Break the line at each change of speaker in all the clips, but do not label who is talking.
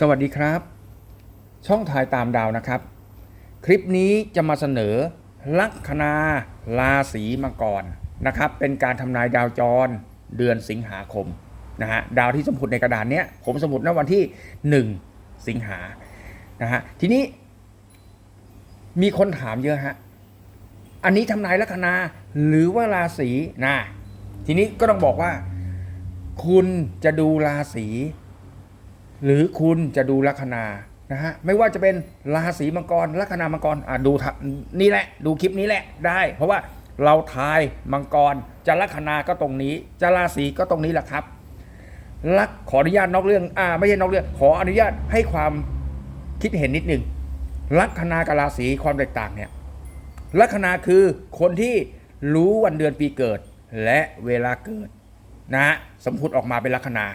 สวัสดีครับ ช่องถ่ายตามดาวนะครับ คลิปนี้จะมาเสนอ ลัคนาราศีมังกรนะครับ เป็นการทำนายดาวจรเดือนสิงหาคมนะฮะดาวที่สมมุติในกระดานเนี้ยผมสมมุติณวันที่ 1 สิงหานะฮะทีนี้ มีคนถามเยอะฮะอันนี้ทำนายลัคนาหรือว่าราศีนะทีนี้ก็ต้องบอกว่า คุณจะดูราศี หรือคุณจะดูลัคนานะฮะไม่ว่าจะเป็นราศีมังกรลัคนามังกรอะดูทะนี่แหละ ดูคลิปนี้แหละได้ เพราะว่าเราทายมังกรจะลัคนาก็ตรงนี้ จะราศีก็ตรงนี้แหละครับลักขออนุญาตนอกเรื่องอ่าไม่ใช่นอกเรื่อง ขออนุญาตให้ความคิดเห็นนิดนึงลัคนากับราศีความแตกต่างเนี่ยลัคนาคือคนที่รู้วันเดือนปีเกิด และเวลาเกิดนะฮะสมมติออกมาเป็นลัคนา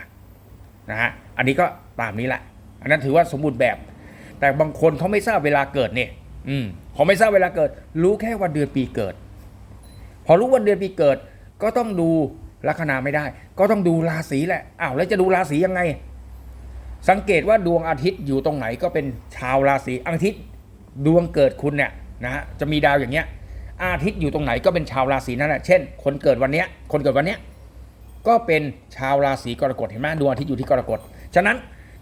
นะฮะอันนี้ก็ตามนี้แหละ อันนั้นถือว่าสมบูรณ์แบบ แต่บางคนเขาไม่ทราบเวลาเกิดเนี่ยอืมเขาไม่ทราบเวลาเกิด รู้แค่วันเดือนปีเกิด พอรู้วันเดือนปีเกิด ก็ต้องดูลัคนาไม่ได้ ก็ต้องดูราศีแหละอ้าวแล้วจะดูราศียังไง สังเกตว่าดวงอาทิตย์อยู่ตรงไหนก็เป็นชาวราศีอาทิตย์ดวงเกิดคุณเนี่ยนะฮะจะมีดาวอย่างเงี้ยอาทิตย์อยู่ตรงไหนก็เป็นชาวราศีนั่นแหละเช่น คนเกิดวันเนี้ยคนเกิดวันเนี้ย ก็เป็นชาวราศีกรกฎเห็นไหมดวงอาทิตย์อยู่ที่กรกฎฉะนั้น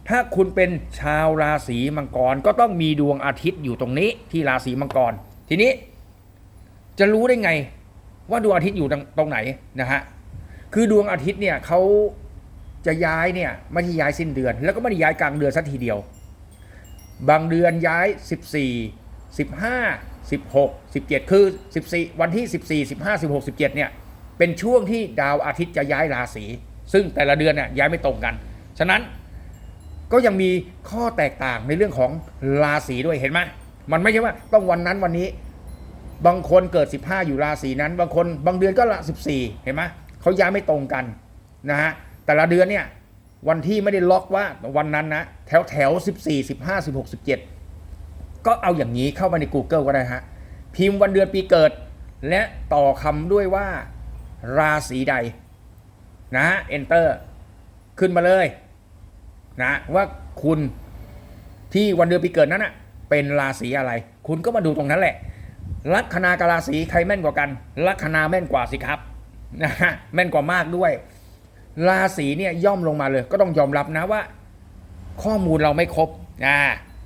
ถ้าคุณเป็นชาวราศีมังกรก็ต้องมีดวงอาทิตย์อยู่ตรงนี้ที่ราศีมังกร ทีนี้ จะรู้ได้ไง ว่าดวงอาทิตย์อยู่ตรงไหนนะฮะคือดวงอาทิตย์เนี่ยเขาจะย้ายเนี่ยไม่ได้ย้ายสิ้นเดือน แล้วก็ไม่ได้ย้ายกลางเดือนสักทีเดียว บางเดือนย้าย 14 15 16 17 คือ 14 วันที่ 14 15 16 17เนี่ย เป็นช่วงที่ดาวอาทิตย์จะย้ายราศีซึ่งแต่ละเดือนเนี่ยย้ายไม่ตรงกัน ฉะนั้นก็ยังมีข้อแตกต่างในเรื่องของราศีด้วยเห็นไหมมันไม่ใช่ว่าต้องวันนั้นวันนี้ บางคนเกิด 15 อยู่ราศีนั้น บางคนบางเดือนก็ละ14 เห็นไหมเขาย้ายไม่ตรงกันนะฮะแต่ละเดือนเนี่ยวันที่ไม่ได้ล็อกว่าวันนั้นนะแถวแถว14 15 16 17 ก็เอาอย่างนี้เข้ามาใน Google ก็ได้ฮะพิมพ์วันเดือนปีเกิด และต่อคำด้วยว่า ราศีใดนะฮะ enter ขึ้นมาเลยนะว่าคุณที่วันเดือนปีเกิดนั้นอะเป็นราศีอะไร คุณก็มาดูตรงนั้นแหละ ลัคนากับราศีใครแม่นกว่ากัน ลัคนาแม่นกว่าสิครับนะฮะแม่นกว่ามากด้วย ราศีเนี่ยย่อมลงมาเลย ก็ต้องยอมรับนะว่า ข้อมูลเราไม่ครบอ่า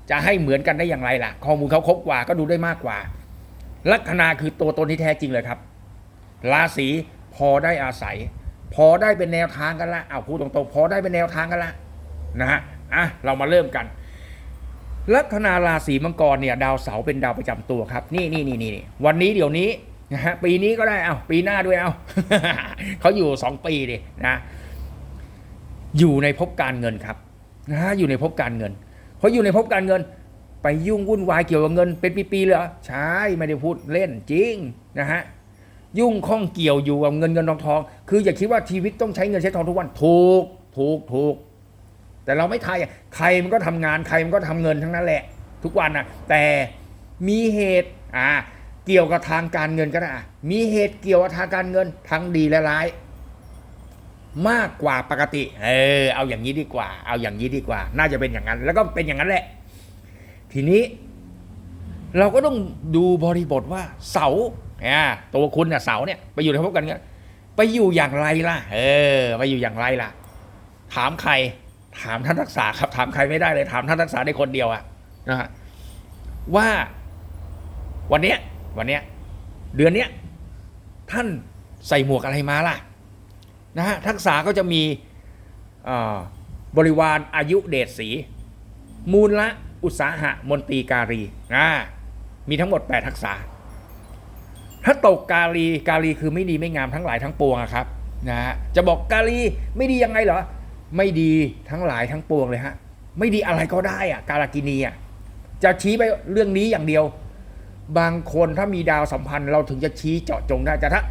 จะให้เหมือนกันได้อย่างไรล่ะ ข้อมูลเขาครบกว่าก็ดูได้มากกว่า ลัคนาคือตัวตนที่แท้จริงเลยครับ ราศี พอได้อาศัย พอได้เป็นแนวทางกันละเอาพูดตรงๆ พอได้เป็นแนวทางกันละนะฮะอะเรามาเริ่มกัน ลัคนาราศีมังกรเนี่ย ดาวเสาร์เป็นดาวประจำตัวครับ นี่นี่นี่นี่วันนี้เดี๋ยวนี้นะฮะปีนี้ก็ได้เอาปีหน้าด้วยเอาเขาอยู่สองปีดินะอยู่ในภพการเงินครับนะฮะอยู่ในภพการเงินเพราะอยู่ในภพการเงิน ไปยุ่งวุ่นวายเกี่ยวกับเงิน เป็นปีๆเลยใช่ไม่ได้พูดเล่นจริงนะฮะ ยุ่งข้องเกี่ยวอยู่กับเงินเงินทองทอง คืออย่าคิดว่าชีวิตต้องใช้เงินใช้ทองทุกวันถูกถูกถูก แต่เราไม่ทายอะใครมันก็ทำงานใครมันก็ทำเงินทั้งนั้นแหละ ทุกวันนะแต่มีเหตุอ่าเกี่ยวกับทางการเงินก็ได้มีเหตุเกี่ยวกับทางการเงินทั้งดีและร้าย มากกว่าปกติ เออ เอาอย่างนี้ดีกว่า เอาอย่างนี้ดีกว่า น่าจะเป็นอย่างนั้น แล้วก็เป็นอย่างนั้นแหละ ทีนี้ เราก็ต้องดูบริบทว่าเสา อ่าตัวคุณน่ะเสาเนี่ยไปอยู่ในภพกันเงี้ยไปอยู่อย่างไรล่ะ เออ ไปอยู่อย่างไรล่ะ ถามใคร ถามท่านรักษาครับ ถามใครไม่ได้เลย ถามท่านรักษาได้คนเดียวอะนะฮะว่า วันเนี้ย วันเนี้ย เดือนเนี้ย ท่านใส่หมวกอะไรมาล่ะ นะฮะทักษะก็จะมีบริวารอายุเดชสี มูลละอุตสาหะมนตรีการีนะมีทั้งหมด 8 ทักษะ ถ้าตกกาลีกาลีคือไม่ดีไม่งามทั้งหลายทั้งปวงครับนะฮะจะบอกกาลีไม่ดียังไงเหรอ ไม่ดีทั้งหลายทั้งปวงเลยฮะไม่ดีอะไรก็ได้อะกาลกินีอะจะชี้ไปเรื่องนี้อย่างเดียว บางคนถ้ามีดาวสัมพันธ์เราถึงจะชี้เจาะจงได้แต่ถ้า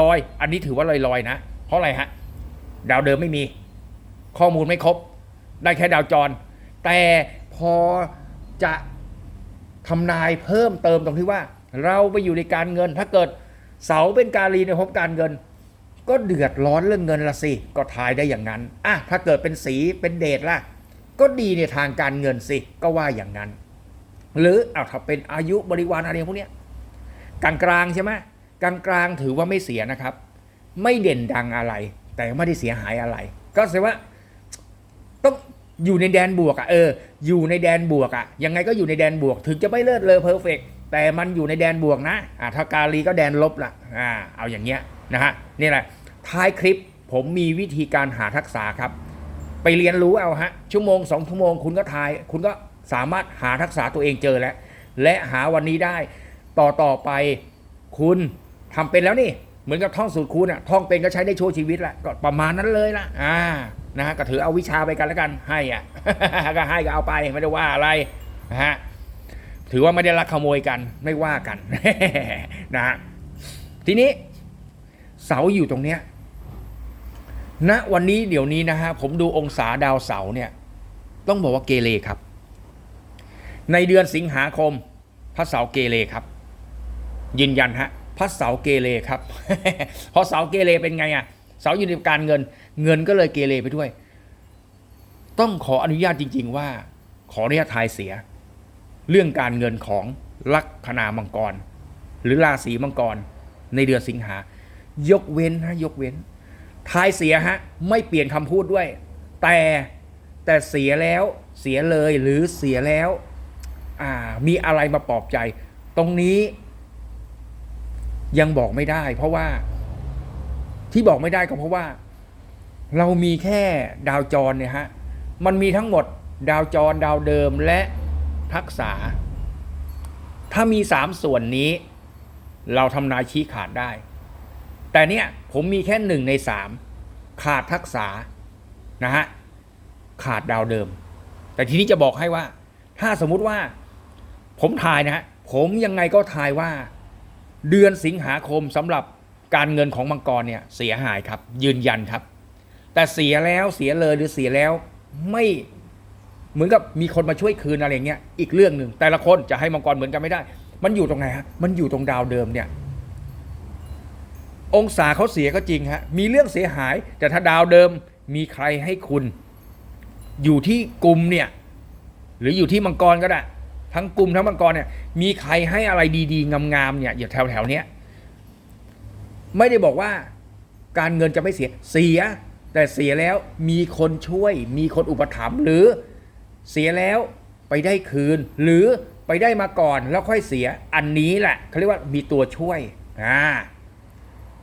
ลอยๆอันนี้ถือว่าลอยๆนะ เพราะอะไรฮะดาวเดิมไม่มี ข้อมูลไม่ครบ ได้แค่ดาวจร แต่พอจะทำนายเพิ่มเติมตรงที่ว่า เราไปอยู่ในการเงิน ถ้าเกิดเสาเป็นการีในภพการเงิน ก็เดือดร้อนเรื่องเงินละสิ ก็ทายได้อย่างนั้นอะถ้าเกิดเป็นสีเป็นเดชล่ะ ก็ดีในทางการเงินสิ ก็ว่าอย่างนั้น หรือเอาถ้าเป็นอายุบริวารอะไรพวกเนี้ยกลางกลางใช่ไหมกลางกลางถือว่าไม่เสียนะครับ ไม่เด่นดังอะไร แต่ไม่ได้เสียหายอะไร ก็แสดงว่าต้องอยู่ในแดนบวกอะ่ะเออ อยู่ในแดนบวกอะ่ะยังไงก็อยู่ในแดนบวก ถึงจะไม่เลิศเลอเพอร์เฟกต์ แต่มันอยู่ในแดนบวกนะอ่าถ้ากาลีก็แดนลบละอ่าเอาอย่างเงี้ยนะฮะนี่แหละท้ายคลิปผมมีวิธีการหาทักษะครับ ไปเรียนรู้เอาฮะชั่วโมงสองชั่วโมงคุณก็ทาย คุณก็สามารถหาทักษะตัวเองเจอแล้ว และหาวันนี้ได้ต่อต่อไปคุณทำเป็นแล้วนี่เหมือนกับท่องสูตรคูณอะท่องเป็นก็ใช้ได้ชั่วชีวิตละก็ประมาณนั้นเลยละอ่านะฮะก็ถือเอาวิชาไปกันแล้วกันให้อะก็ให้ก็เอาไปไม่ได้ว่าอะไรนะฮะ ถือว่าไม่ได้ลักขโมยกันไม่ว่ากันนะฮะทีนี้เสาอยู่ตรงเนี้ยณวันนี้เดี๋ยวนี้นะฮะผมดูองศาดาวเสาเนี่ย ต้องบอกว่าเกเรครับ ในเดือนสิงหาคมพระเสาเกเรครับ ยืนยันฮะพระเสาเกเรครับพอเสาเกเรเป็นไงอะเสาอยู่ในการเงิน เงินก็เลยเกเรไปด้วย ต้องขออนุญาตจริง ๆ ว่า ขออนุญาตทายเสีย เรื่องการเงินของลัคนามังกร หรือราศีมังกรในเดือนสิงหายกเว้นฮะยกเว้น ทายเสียฮะไม่เปลี่ยนคำพูดด้วย แต่แต่เสียแล้วเสียเลยหรือเสียแล้วมีอะไรมาปลอบใจ ตรงนี้ ยังบอกไม่ได้ เพราะว่า ที่บอกไม่ได้ก็เพราะว่า เรามีแค่ดาวจรเนี่ยฮะ มันมีทั้งหมด ดาวจรดาวเดิมและ ทักษะถ้ามีสามส่วนนี้ เราทำนายชี้ขาดได้ แต่เนี่ยผมมีแค่หนึ่งในสามขาดทักษะนะฮะขาดดาวเดิม แต่ทีนี้จะบอกให้ว่า ถ้าสมมุติว่า ผมทายนะฮะผมยังไงก็ทายว่า เดือนสิงหาคมสำหรับการเงินของมังกรเนี่ยเสียหายครับ ยืนยันครับ แต่เสียแล้วเสียเลยหรือเสียแล้วไม่ เหมือนกับมีคนมาช่วยคืนอะไรเงี้ยอีกเรื่องหนึ่งแต่ละคนจะให้มังกรเหมือนกันไม่ได้ มันอยู่ตรงไหนฮะมันอยู่ตรงดาวเดิมเนี่ย องศาเขาเสียก็จริงฮะมีเรื่องเสียหาย แต่ถ้าดาวเดิมมีใครให้คุณ อยู่ที่กลุ่มเนี่ย หรืออยู่ที่มังกรก็ได้ ทั้งกลุ่มทั้งมังกรเนี่ยมีใครให้อะไรดีๆงามๆเนี่ยอยู่แถวๆเนี้ยไม่ได้บอกว่าการเงินจะไม่เสียเสีย แต่เสียแล้วมีคนช่วย มีคนอุปถัมภ์หรือ เสียแล้วไปได้คืน หรือไปได้มาก่อนแล้วค่อยเสียอันนี้แหละเขาเรียกว่ามีตัวช่วยอ่า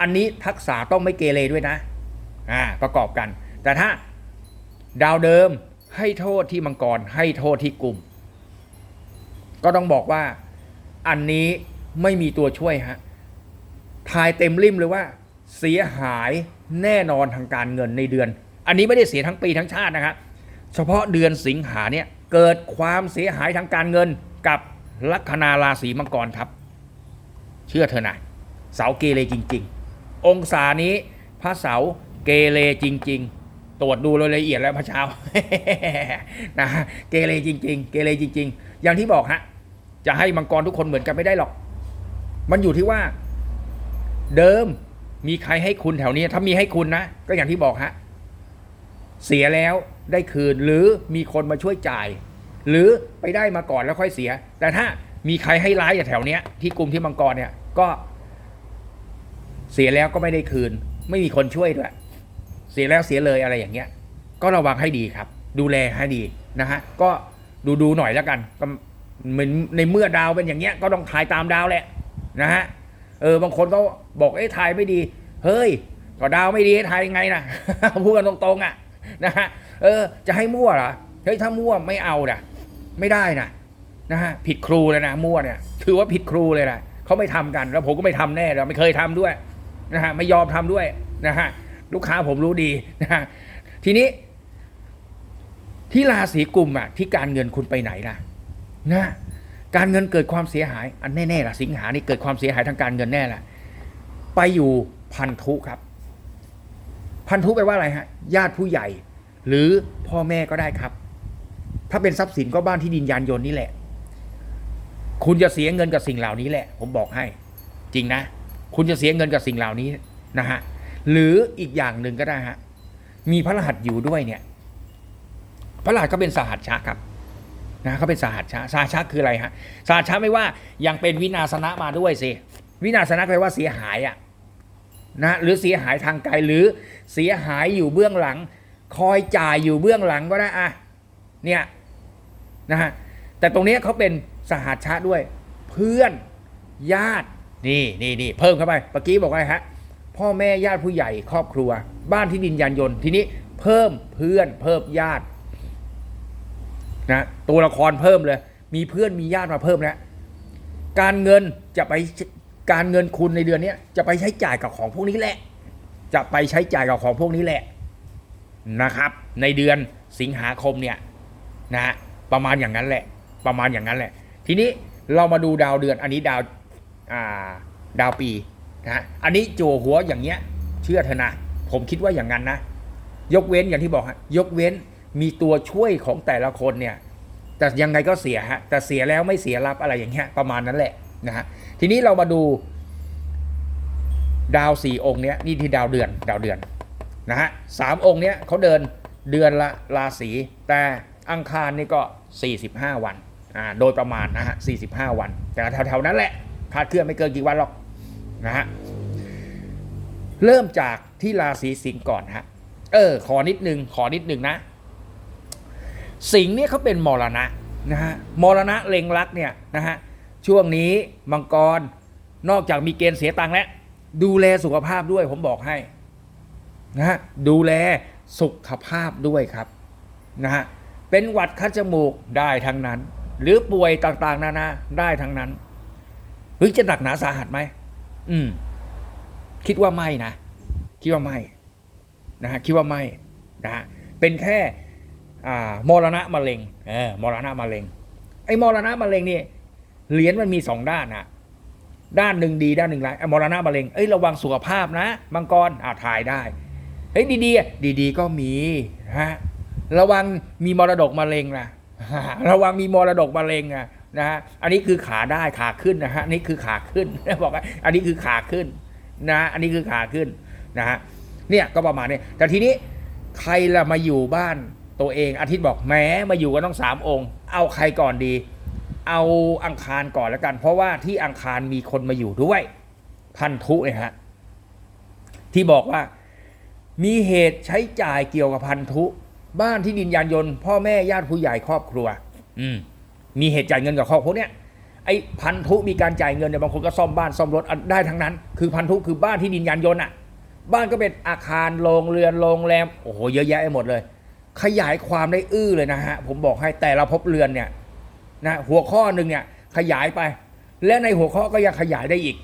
อันนี้ทักษะต้องไม่เกเรด้วยนะอ่าประกอบกัน แต่ถ้าดาวเดิมให้โทษที่มังกรให้โทษที่กลุ่ม ก็ต้องบอกว่าอันนี้ไม่มีตัวช่วยฮะทายเต็มริมเลยว่า เสียหายแน่นอนทางการเงินในเดือน อันนี้ไม่ได้เสียทั้งปีทั้งชาตินะครับ เฉพาะเดือนสิงหาเนี่ยเกิดความเสียหายทางการเงินกับลัคนาราศีมังกรครับ เชื่อเถอะนะเสาเกเรจริง ๆ องศานี้พระเสาเกเรจริง ๆ ตรวจดูรายละเอียดแล้วพระเช้านะฮะเกเรจริง ๆ เกเรจริง ๆ อย่างที่บอกฮะจะให้มังกรทุกคนเหมือนกันไม่ได้หรอก มันอยู่ที่ว่า เดิมมีใครให้คุณแถวนี้ ถ้ามีให้คุณนะก็อย่างที่บอกฮะ เสียแล้วได้คืนหรือมีคนมาช่วยจ่าย หรือไปได้มาก่อนแล้วค่อยเสีย แต่ถ้ามีใครให้ร้ายอย่างแถวเนี้ยที่กลุ่มที่มังกรเนี่ยก็เสียแล้วก็ไม่ได้คืน ไม่มีคนช่วยด้วยเสียแล้วเสียเลยอะไรอย่างเงี้ย ก็ระวังให้ดีครับ ดูแลให้ดีนะฮะก็ดูดูหน่อยแล้วกันก็เหมือนในเมื่อดาวเป็นอย่างเงี้ยก็ต้องถ่ายตามดาวแหละนะฮะเออบางคนก็บอกเอ้ถ่ายไม่ดี เฮ้ยก็ดาวไม่ดีถ่ายยังไงนะพูดกันตรงๆอะ นะฮะเออ จะให้มั่วเหรอเฮ้ยถ้ามั่วไม่เอานะไม่ได้นะนะฮะผิดครูเลยนะมั่วเนี่ยถือว่าผิดครูเลยนะเขาไม่ทำกันแล้วผมก็ไม่ทำแน่เราไม่เคยทำด้วยนะฮะไม่ยอมทำด้วยนะฮะลูกค้าผมรู้ดีนะฮะทีนี้ ที่ราศีกุมอะ ที่การเงินคุณไปไหนล่ะนะการเงินเกิดความเสียหาย อันแน่ๆล่ะสิงหานี่เกิดความเสียหายทางการเงินแน่ล่ะ ไปอยู่พันธุครับ พันธุแปลว่าอะไรฮะญาติผู้ใหญ่ หรือพ่อแม่ก็ได้ครับ ถ้าเป็นทรัพย์สินก็บ้านที่ดินยานยนต์นี่แหละ คุณจะเสียเงินกับสิ่งเหล่านี้แหละ ผมบอกให้ จริงนะ คุณจะเสียเงินกับสิ่งเหล่านี้นะฮะหรืออีกอย่างหนึ่งก็ได้ฮะมีพระรหัสอยู่ด้วยเนี่ย พระรหัสก็เป็นสหัสชะครับนะเขาเป็นสหัสชะสหัสชะคืออะไรฮะสหัสชะไม่ว่ายังเป็นวินาศนะมาด้วยสิวินาศนะแปลว่าเสียหายอะ นะหรือเสียหายทางกายหรือเสียหายอยู่เบื้องหลัง คอยจ่ายอยู่เบื้องหลังก็ได้อะเนี่ยนะฮะแต่ตรงนี้เขาเป็นสหัสชะด้วย เพื่อนญาตินี่นี่นี่เพิ่มเข้าไปเมื่อกี้บอกว่าไงฮะพ่อแม่ญาติผู้ใหญ่ครอบครัว บ้านที่ดินยานยนต์ทีนี้เพิ่มเพื่อนเพิ่มญาตินะตัวละครเพิ่มเลย มีเพื่อนมีญาติมาเพิ่มแล้วการเงินจะไป การเงินคุณในเดือนนี้จะไปใช้จ่ายกับของพวกนี้แหละ จะไปใช้จ่ายกับของพวกนี้แหละนะครับ ในเดือนสิงหาคมเนี่ยนะฮะประมาณอย่างนั้นแหละ ประมาณอย่างนั้นแหละ ทีนี้เรามาดูดาวเดือนอันนี้ดาวอ่าดาวปีนะฮะอันนี้จั่วหัวอย่างเงี้ย เชื่อเถอะนะผมคิดว่าอย่างนั้นนะ ยกเว้นอย่างที่บอกฮะยกเว้นมีตัวช่วยของแต่ละคนเนี่ยแต่ยังไงก็เสียฮะแต่เสียแล้วไม่เสียรับอะไรอย่างเงี้ยประมาณนั้นแหละนะฮะ ทีนี้เรามาดู ดาวสี่องค์เนี้ยนี่ที่ดาวเดือนดาวเดือนนะฮะสามองค์เนี้ยเขาเดินเดือนละราศีแต่อังคารนี่ก็ 45 วันอ่าโดยประมาณนะฮะ45 วัน แต่แถวๆนั้นแหละคาดเคลื่อนไม่เกินกี่วันหรอกนะฮะเริ่มจากที่ราศีสิงห์ก่อนฮะเออ ขอนิดนึงขอนิดนึงนะ สิงห์เนี่ยเขาเป็นมรณะนะฮะมรณะเล็งรักเนี่ยนะฮะ ช่วงนี้มังกรนอกจากมีเกณฑ์เสียตังค์แล้ว ดูแลสุขภาพด้วยผมบอกให้นะฮะดูแลสุขภาพด้วยครับนะฮะเป็นหวัดคัดจมูกได้ทั้งนั้น หรือป่วยต่างๆ นานาได้ทั้งนั้นเฮ้ยจะหนักหนาสาหัสไหมอืม คิดว่าไม่นะคิดว่าไม่นะฮะคิดว่าไม่นะฮะเป็นแค่อ่ามรณะมะเร็งเออมรณะมะเร็งไอ้มรณะมะเร็งนี่ เหรียญมันมีสองด้านนะด้านหนึ่งดีด้านหนึ่งร้ายไอ้มรณะมะเร็งเอ้ยระวังสุขภาพนะมังกรอาถ่ายได้เฮ้ยดีๆดีๆก็มีฮะระวังมีมรดกมะเร็งนะระวังมีมรดกมะเร็งอะนะฮะอันนี้คือขาได้ขาขึ้นนะฮะอันนี่คือขาขึ้นบอกว่าอันนี้คือขาขึ้นนะอันนี้คือขาขึ้นนะฮะเนี่ยก็ประมาณนี้แต่ทีนี้ใครละมาอยู่บ้านตัวเองอาทิตย์บอกแม้มาอยู่กันต้องสามองค์ เอาใครก่อนดี เอาอังคารก่อนแล้วกัน เพราะว่าที่อังคารมีคนมาอยู่ด้วย พันธุเนี่ยฮะที่บอกว่า มีเหตุใช้จ่ายเกี่ยวกับพันธุ บ้านที่ดินยานยนต์ พ่อแม่ญาติผู้ใหญ่ครอบครัว อืม มีเหตุจ่ายเงินกับครอบครัวเนี้ยไอ้พันธุมีการจ่ายเงินเนี่ยบางคนก็ซ่อมบ้านซ่อมรถได้ทั้งนั้น คือพันธุคือบ้านที่ดินยานยนต์อะ บ้านก็เป็นอาคารโรงเรือนโรงแรมโอ้โหเยอะแยะไปหมดเลย ขยายความได้อื้อเลยนะฮะผมบอกให้แต่ละภพบเรือนเนี่ย นะหัวข้อหนึ่งเนี่ยขยายไป และในหัวข้อก็ยังขยายได้อีก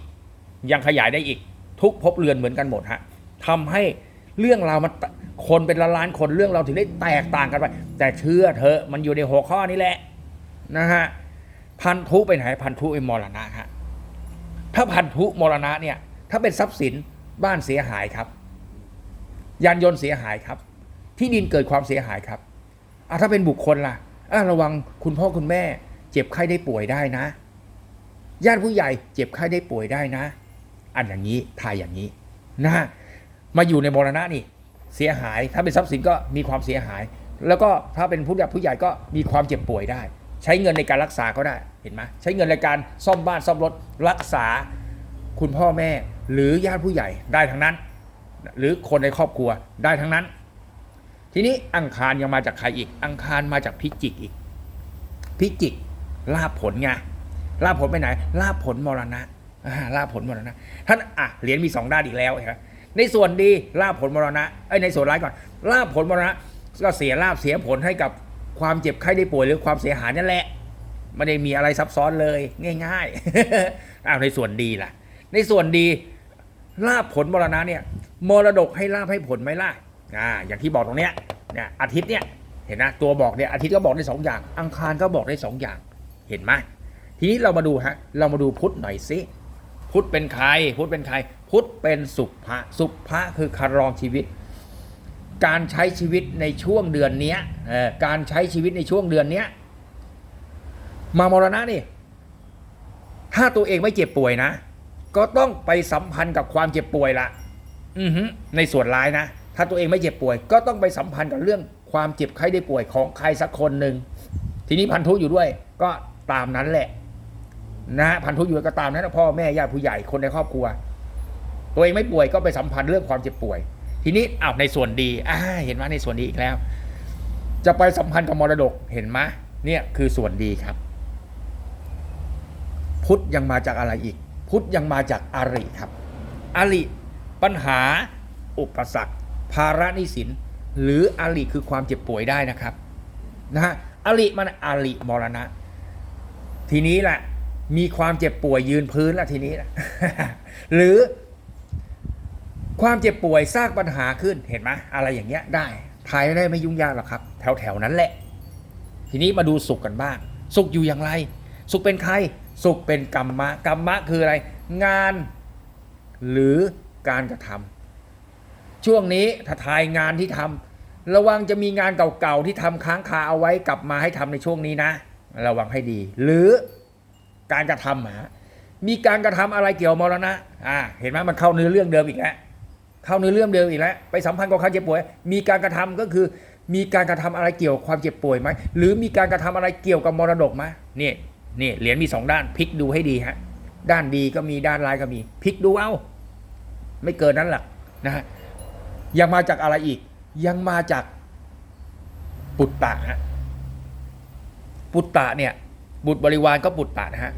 ยังขยายได้อีก ทุกภพเรือนเหมือนกันหมดฮะทำให้เรื่องราวมันคนเป็นล้านล้านๆคนเรื่องเราถึงได้แตกต่างกันไป แต่เชื่อเถอะมันอยู่ในหัวข้อนี้แหละนะฮะพันธุไปไหนพันธุเป็นมรณะฮะถ้าพันธุมรณะเนี่ย ถ้าเป็นทรัพย์สินบ้านเสียหายครับ ยานยนต์เสียหายครับ ที่ดินเกิดความเสียหายครับอะถ้าเป็นบุคคลล่ะอะระวังคุณพ่อคุณแม่ เจ็บไข้ได้ป่วยได้นะ ญาติผู้ใหญ่เจ็บไข้ได้ป่วยได้นะ อันอย่างนี้ทายอย่างนี้นะมาอยู่ในมรณะนี่เสียหายถ้าเป็นทรัพย์สินก็มีความเสียหาย แล้วก็ถ้าเป็นผู้ใหญ่ผู้ใหญ่ก็มีความเจ็บป่วยได้ ใช้เงินในการรักษาก็ได้เห็นไหมใช้เงินในการซ่อมบ้านซ่อมรถรักษาคุณพ่อแม่หรือญาติผู้ใหญ่ได้ทั้งนั้น หรือคนในครอบครัวได้ทั้งนั้น ทีนี้อังคารยังมาจากใครอีก อังคารมาจากพิจิกอีกพิจิก ลาบผลไงลาบผลไปไหน ลาบผลมรณะลาบผลมรณะท่านอะเหรียญมีสองด้านอีกแล้วเห็นไหมในส่วนดีลาบผลมรณะไอ้ยในส่วนร้ายก่อนลาบผลมรณะก็เสียลาบเสียผลให้กับความเจ็บไข้ได้ป่วยหรือความเสียหายนั่นแหละไม่ได้มีอะไรซับซ้อนเลยง่ายๆอ้าวในส่วนดีล่ะ ในส่วนดีลาบผลมรณะเนี่ยมรดกให้ลาบให้ผลไหมล่ะอ่าอย่างที่บอกตรงเนี้ยเนี่ยอาทิตย์เนี่ยเห็นนะตัวบอกเนี่ยอาทิตย์ก็บอกได้สองอย่าง อังคารก็บอกได้สองอย่าง เห็นไหมทีนี้เรามาดูฮะเรามาดูพุทธหน่อยสิพุทธเป็นใคร พุทธเป็นใคร พุทธเป็นสุภะสุภะคือคารองชีวิต การใช้ชีวิตในช่วงเดือนเนี้ยการใช้ชีวิตในช่วงเดือนเนี้ยมามรณะนี่ถ้าตัวเองไม่เจ็บป่วยนะ ก็ต้องไปสัมพันธ์กับความเจ็บป่วยละอือฮึในส่วนร้ายนะ ถ้าตัวเองไม่เจ็บป่วย ก็ต้องไปสัมพันธ์กับเรื่องความเจ็บไข้ได้ป่วยของใครสักคนหนึ่งทีนี้พันธุอยู่ด้วย ก็ ตามนั้นแหละ นะพันธุอยู่ก็ตามนั้นนะพ่อแม่ญาติผู้ใหญ่คนในครอบครัว ตัวเองไม่ป่วยก็ไปสัมพันธ์เรื่องความเจ็บป่วย ทีนี้อ้าวในส่วนดีอ่าเห็นไหมในส่วนดีอีกแล้ว จะไปสัมพันธ์กับมรดกเห็นไหมเนี่ยคือส่วนดีครับ พุทธยังมาจากอะไรอีก พุทธยังมาจากอาริครับอาริปัญหา อุปสรรค ภาระนิสิน หรืออาริคือความเจ็บป่วยได้นะครับ นะฮะอาริมันอาริมรณะ ทีนี้แหละมีความเจ็บป่วยยืนพื้นแล้วทีนี้หละหรือความเจ็บป่วยสร้างปัญหาขึ้นเห็นไหมอะไรอย่างเงี้ยได้ทายได้ไม่ยุ่งยากหรอกครับ แถวแถวนั้นแหละ ทีนี้มาดูสุขกันบ้าง สุขอยู่อย่างไร สุขเป็นใคร สุขเป็นกรรมะกรรมะคืออะไร งานหรือการกระทำช่วงนี้ถ้าทายงานที่ทำระวังจะมีงานเก่าๆที่ทำค้างคาเอาไว้กลับมาให้ทำในช่วงนี้นะ ระวังให้ดี หรือการกระทำหมามีการกระทำอะไรเกี่ยวมรณะอ่าเห็นไหมมันเข้าเนื้อเรื่องเดิมอีกแล้วเข้าเนื้อเรื่องเดิมอีกแล้วไปสัมพันธ์กับความเจ็บป่วย มีการกระทำก็คือ มีการกระทำอะไรเกี่ยวความเจ็บป่วยไหมหรือมีการกระทำอะไรเกี่ยวกับมรดกไหมนี่นี่เหรียญมีสองด้านพลิกดูให้ดีฮะด้านดีก็มีด้านร้ายก็มีพลิกดูเอาไม่เกินนั้นหละนะฮะยังมาจากอะไรอีก ยังมาจากปุตตะฮะ ปุตตะเนี่ยบุตรบริวารก็ปุตตะนะฮะ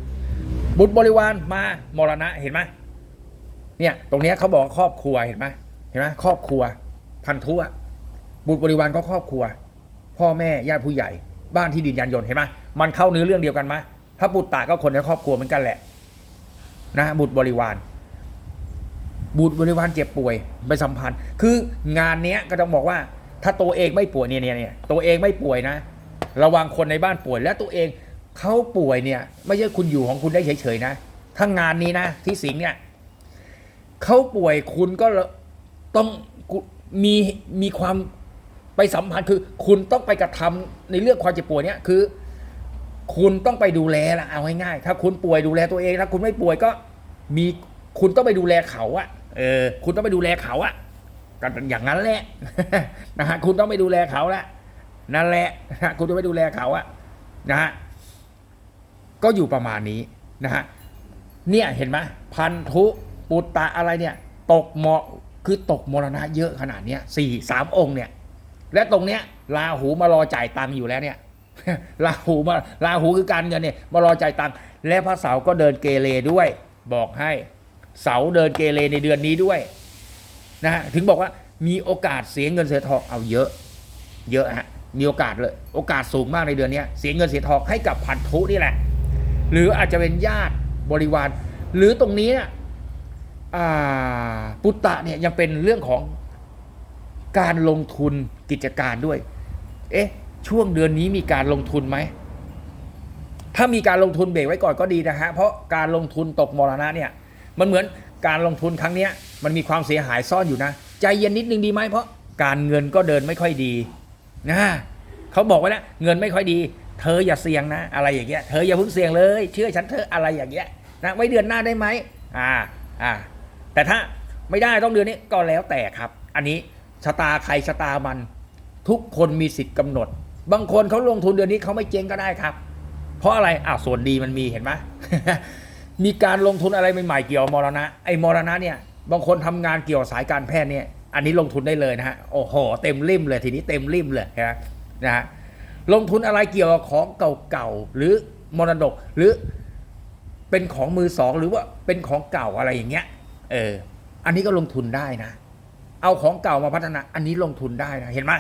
บุตรบริวารมามรณะเห็นไหมเนี่ยตรงเนี้ยเขาบอกครอบครัวเห็นไหมเห็นไหมครอบครัว พันธุอะบุตรบริวารก็ครอบครัว พ่อแม่ญาติผู้ใหญ่ บ้านที่ดินยานยนต์เห็นไหมมันเข้าเนื้อเรื่องเดียวกันไหมถ้าบุตรตาก็คนในครอบครัวเหมือนกันแหละ นะ บุตรบริวาร บุตรบริวารเจ็บป่วยไปสัมพันธ์ คืองานเนี้ยก็ต้องบอกว่า ถ้าตัวเองไม่ป่วยเนี่ยเนี่ยเนี่ยตัวเองไม่ป่วยนะ ระวังคนในบ้านป่วยและตัวเองเขาป่วยเนี่ย ไม่ใช่คุณอยู่ของคุณได้เฉยๆนะถ้างานนี้นะที่สิงเนี่ยเขาป่วยคุณก็ต้องมีมีความไปสัมพันธ์คือ คุณต้องไปกระทำในเรื่องความเจ็บป่วยเนี้ยคือ คุณต้องไปดูแลละเอาง่ายๆถ้าคุณป่วยดูแลตัวเองถ้าคุณไม่ป่วยก็มีคุณต้องไปดูแลเขาอะเออ คุณต้องไปดูแลเขาอะก็อย่างนั้นแหละนะฮะคุณต้องไปดูแลเขาละ นั่นแหละนะฮะคุณต้องไปดูแลเขาอะนะฮะก็อยู่ประมาณนี้นะฮะเนี่ยเห็นไหมพันธุปุตตะอะไรเนี่ย ตกเหมาะคือตกมรณะเยอะขนาดเนี้ยสี่สามองค์เนี่ย และตรงเนี้ยลาหูมารอจ่ายตังค์อยู่แล้วเนี่ยลาหูมาลาหูคือการเงินเนี่ยมารอจ่ายตังค์และพระเสาร์ก็เดินเกเรด้วย บอกให้เสาร์เดินเกเรในเดือนนี้ด้วยนะฮะถึงบอกว่ามีโอกาสเสียเงินเสียทองเอาเยอะ เยอะฮะ มีโอกาสเลยโอกาสสูงมากในเดือนนี้เสียเงินเสียทองให้กับพันธุนี่แหละ หรืออาจจะเป็นญาติบริวาร หรือตรงนี้เนี่ยปุตตะเนี่ยยังเป็นเรื่องของการลงทุนกิจการด้วย เอ๊ะ ช่วงเดือนนี้มีการลงทุนไหม ถ้ามีการลงทุนเบรกไว้ก่อนก็ดีนะฮะ เพราะการลงทุนตกมรณะเนี่ย มันเหมือนการลงทุนครั้งนี้มันมีความเสียหายซ่อนอยู่นะ ใจเย็นนิดนึงดีไหมเพราะการเงินก็เดินไม่ค่อยดี นะเขาบอกไว้แล้วเงินไม่ค่อยดี เธออย่าเสี่ยงนะ อะไรอย่างเงี้ยเธออย่าเพิ่งเสี่ยงเลย เชื่อฉันเธออะไรอย่างเงี้ยนะไว้เดือนหน้าได้ไหมอ่าอ่าแต่ถ้าไม่ได้ต้องเดือนนี้ก็แล้วแต่ครับ อันนี้ชะตาใครชะตามัน ทุกคนมีสิทธิ์กำหนด บางคนเขาลงทุนเดือนนี้เขาไม่เจ๊งก็ได้ครับ เพราะอะไรอ้าวส่วนดีมันมีเห็นไหมมีการลงทุนอะไรใหม่ๆเกี่ยวมรณะไอ้มรณะเนี่ยบางคนทำงานเกี่ยวสายการแพทย์เนี่ย อันนี้ลงทุนได้เลยนะฮะโอ้โหเต็มริมเลยทีนี้เต็มริมเลยนะนะฮะลงทุนอะไรเกี่ยวกับของเก่าๆหรือมรดกหรือเป็นของมือสองหรือว่าเป็นของเก่าอะไรอย่างเงี้ยเอออันนี้ก็ลงทุนได้นะ เอาของเก่ามาพัฒนา อันนี้ลงทุนได้นะเห็นไหม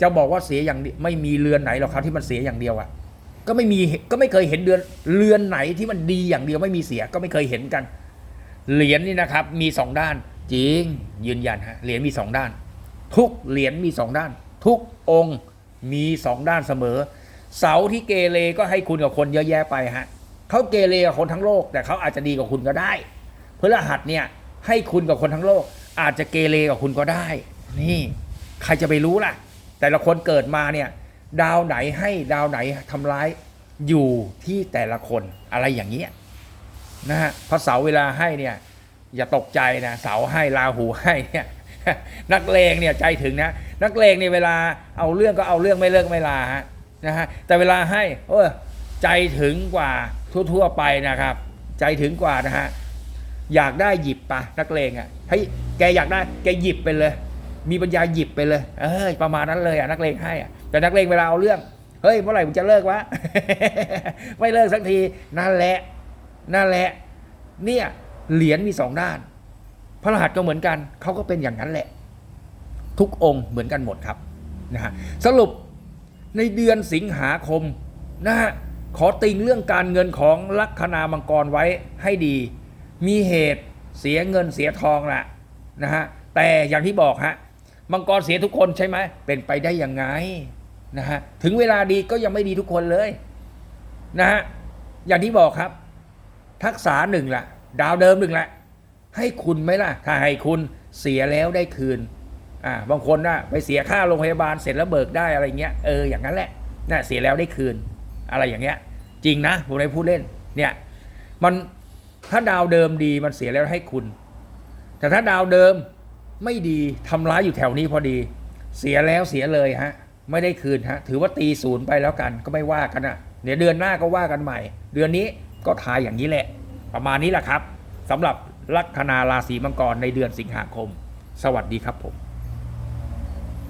จะบอกว่าเสียอย่างไม่มีเรือนไหนหรอกครับที่มันเสียอย่างเดียวอะก็ไม่มีก็ไม่เคยเห็นเดือนเรือนไหนที่มันดีอย่างเดียวไม่มีเสียก็ไม่เคยเห็นกัน เหรียญนี่นะครับ มีสองด้าน จริงยืนยันฮะเหรียญมีสองด้าน ทุกเหรียญมีสองด้าน ทุกองค์มีสองด้านเสมอ เสาที่เกเรก็ให้คุณกับคนเยอะแยะไปฮะเขาเกเรกับคนทั้งโลก แต่เขาอาจจะดีกับคุณก็ได้พฤหัสเนี่ยให้คุณกับคนทั้งโลก อาจจะเกเรกับคุณก็ได้ นี่ ใครจะไปรู้ล่ะ แต่ละคนเกิดมาเนี่ย ดาวไหนให้ดาวไหนทำร้ายอยู่ที่แต่ละคนอะไรอย่างเงี้ยนะฮะพระเสาเวลาให้เนี่ย อย่าตกใจนะเสาให้ราหูให้เนี่ยนักเลงเนี่ยใจถึงนะ นักเลงเนี่ยเวลาเอาเรื่องก็เอาเรื่องไม่เลิกไม่ลาฮะนะฮะแต่เวลาให้เออใจถึงกว่าทั่วๆไปนะครับ ใจถึงกว่านะฮะอยากได้หยิบปะนักเลงอะเฮ้ยแกอยากได้แกหยิบไปเลย มีปัญญาหยิบไปเลย เออประมาณนั้นเลยอะนักเลงให้อะแต่นักเลงเวลาเอาเรื่องเฮ้ยเมื่อไหร่มึงจะเลิกวะไม่เลิกสักทีนั่นแหละนั่นแหละ เนี่ย เหรียญมีสองด้าน พระรหัสก็เหมือนกันเขาก็เป็นอย่างนั้นแหละ ทุกองค์เหมือนกันหมดครับนะฮะสรุปในเดือนสิงหาคมนะฮะขอติงเรื่องการเงินของลัคนามังกรไว้ให้ดี มีเหตุเสียเงินเสียทองแหละนะฮะแต่อย่างที่บอกฮะมังกรเสียทุกคนใช่ไหมเป็นไปได้ยังไงนะฮะถึงเวลาดีก็ยังไม่ดีทุกคนเลยนะฮะอย่างที่บอกครับ ทักษะหนึ่งละ ดาวเดิมหนึ่งแหละ ให้คุณไหมล่ะ ถ้าให้คุณเสียแล้วได้คืนอ่าบางคนน่ะไปเสียค่าโรงพยาบาลเสร็จแล้วเบิกได้อะไรเงี้ยเอออย่างนั้นแหละน่ะเสียแล้วได้คืน อะไรอย่างเงี้ย จริงนะผมไม่พูดเล่นเนี่ยมันถ้าดาวเดิมดีมันเสียแล้วให้คุณ แต่ถ้าดาวเดิมไม่ดีทำร้ายอยู่แถวนี้พอดี เสียแล้วเสียเลยฮะ ไม่ได้คืนฮะ ถือว่าตีศูนย์ไปแล้วกันก็ไม่ว่ากันอะเดี๋ยวเดือนหน้าก็ว่ากันใหม่ เดือนนี้ก็ทายอย่างนี้แหละ ประมาณนี้แหละครับสำหรับลัคนาราศีมังกรในเดือนสิงหาคม สวัสดีครับผม